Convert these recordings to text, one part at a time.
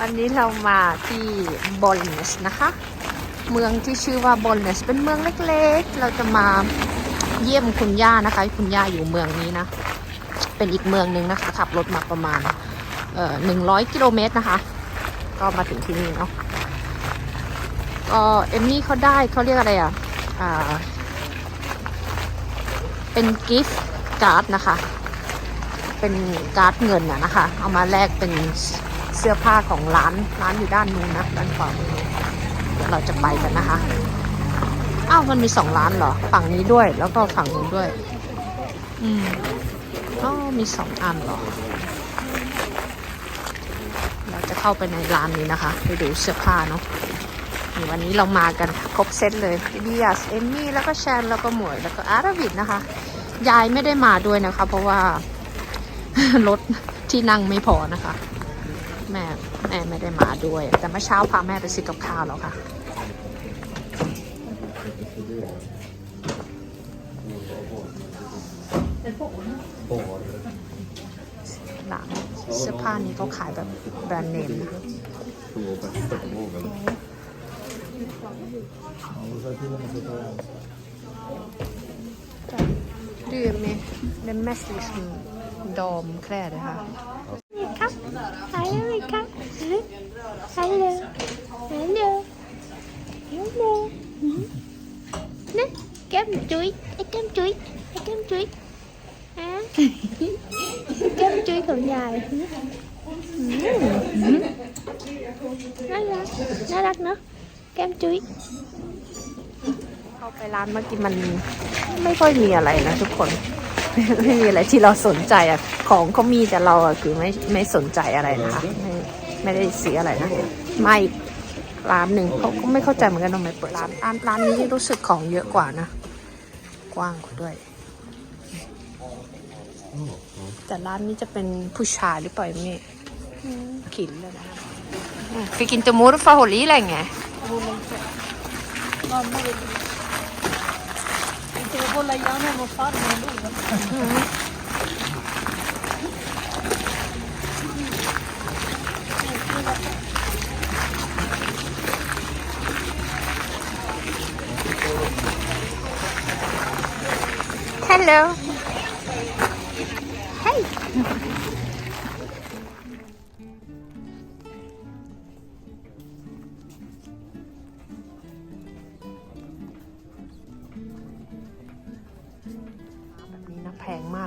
วันนี้เรามาที่บอลเนสนะคะ เมืองที่ชื่อว่าบอลเนสเป็นเมืองเล็กๆ เราจะมาเยี่ยมคุณย่านะคะ คุณย่าอยู่เมืองนี้นะ เป็นอีกเมืองหนึ่งนะคะ ขับรถมาประมาณเอ่อหนึ่งร้อยกิโลเมตรนะคะ ก็มาถึงที่นี่เนาะก็เอมมี่เขาได้เขาเรียกอะไรอะ อ่า เป็นกิฟต์การ์ดนะคะ เป็นการ์ดเงินอะนะคะ เอามาแลกเป็นเสื้อผ้าของร้านร้านอยู่ด้านนู้นนะด้านขวามือเดี๋ยวเราจะไปกันนะคะอ้าวมันมีสองร้านเหรอ ฝั่งนี้ด้วยแล้วก็ฝั่งนู้นด้วย อืมอ๋อมีสองอันเหรอ เราจะเข้าไปในร้านนี้นะคะ ไปดูเสื้อผ้าเนาะวันนี้เรามากันครบเซตเลยเดียสเอมมี่แล้วก็แชนแล้วก็หมวยแล้วก็อาราวิดนะคะ ยายไม่ได้มาด้วยนะคะ เพราะว่า รถที่นั่งไม่พอนะคะ แม่แม่ไม่ได้มาด้วย แต่เมื่อเช้าพาแม่ไปซื้อกับข้าวแล้วค่ะ หลังเสื้อผ้านี้เขาขายแบบแบรนด์เนมนะ Två bästa på vågen. Dyr med den mest liksom damkläder här. Mika. Hallå Mika. Hallå. Hallå. Hallå. Mm. Nè, kem chuối. Ê, kem chuối. Ê, kem chuối. À. kem chuối còn dài. Ừ. Ừ. Nó ra. Nó đắt nữa. Kem chuối. เข้าไปร้านเมื่อกี้มันไม่ค่อยมีอะไรนะทุกคน ไม่มีอะไรที่เราสนใจอะ ของเขามีแต่เราอะคือไม่ไม่สนใจอะไรนะคะไม่ไม่ได้เสียอะไรนะไม่ร้านหนึ่งเขาก็ไม่เข้าใจเหมือนกันทำไมเปิดร้านร้านร้านนี้รู้สึกของเยอะกว่านะ กว้างกว่าด้วย แต่ร้านนี้จะเป็นผู้ชายหรือเปล่าไม่ขินเลยนะ Fick inte morfar hålla i länge? Inte hålla gärna mot farmor ändå. Hello.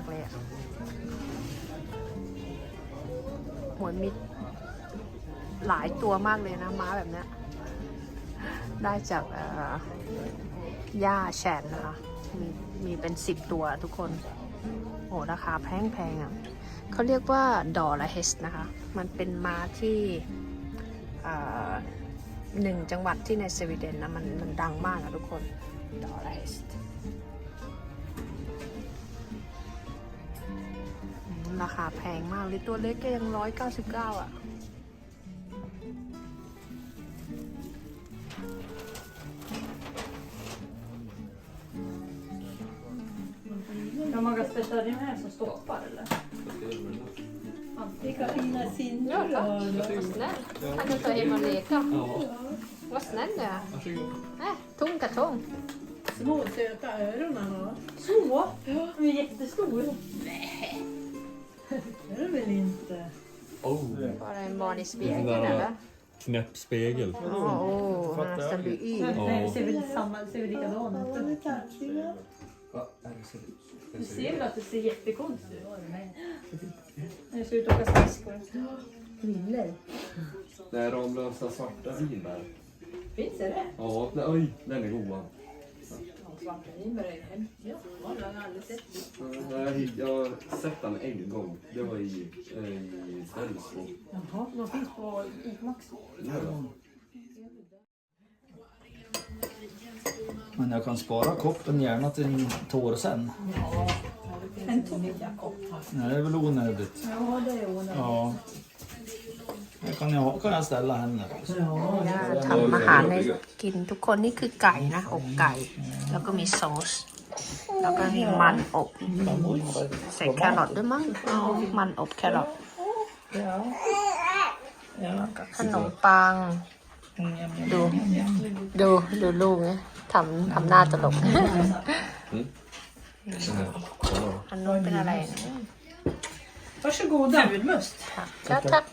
ากเลยอะหมือนมีหลายตัวมากเลยนะ ม้าแบบเนี้ยได้จากย่าแชนนะคะ มีมีเป็นสิบตัวทุกคน โอ้ราคาแพงแพงอะเขาเรียกว่าดอลาเฮสนะคะ มันเป็นม้าที่หนึ่งจังหวัดที่ในสวีเดนนะ มันมันดังมากอะทุกคนดอลาเฮส ราคาแพงมากเลยตัวเล็กก็ยังร้อยเก้าสิบเก้าอะ Kan man sätta det med som stoppar eller? Vilka fina sinnor du har. Vad snäll. Han kan ta hem och leka. Vad snäll du är. Äh, tom kartong. Små söta öron han har. Så? De är jättestora. Nej. Barn i spegeln eller? knäpp spegel. Åh, oh, han nästan blir yr. Nej, det ser väl samma, ser väl ut. Du ser väl att det ser jättekonstigt ut? Det ser ut att åka skridskor. Villor. Det är Ramlösa svarta vinbär. Finns det det? Ja, nej, oj, den är god. Ja, jag har aldrig sett det. Jag, har sett den en gång. Det var i, eh, i Strömsbro. Jaha, de finns på. Ja. Men jag kan spara koppen gärna till tår sen. En tomakopp. Nej, det är väl onödigt. Ja, det är onödigt. Ja. Det kan jag, kan jag ställa henne. ย่าทำอาหารให้กินทุกคนนี่คือไก่นะ อกไก่ แล้วก็มีซอส แล้วก็มีมันอบ ใส่แครอทด้วยมั้งอ๋อมันอบแครอทเดี๋ยว Ja. กับขนมปัง Mm, Njam, njam, Du. njam, njam. ดู ดูลูกไงทำทำหน้าตลก Så här. Så. อันนู้นเป็นอะไรนะ Varsågoda. Julmust. ทักกะทัก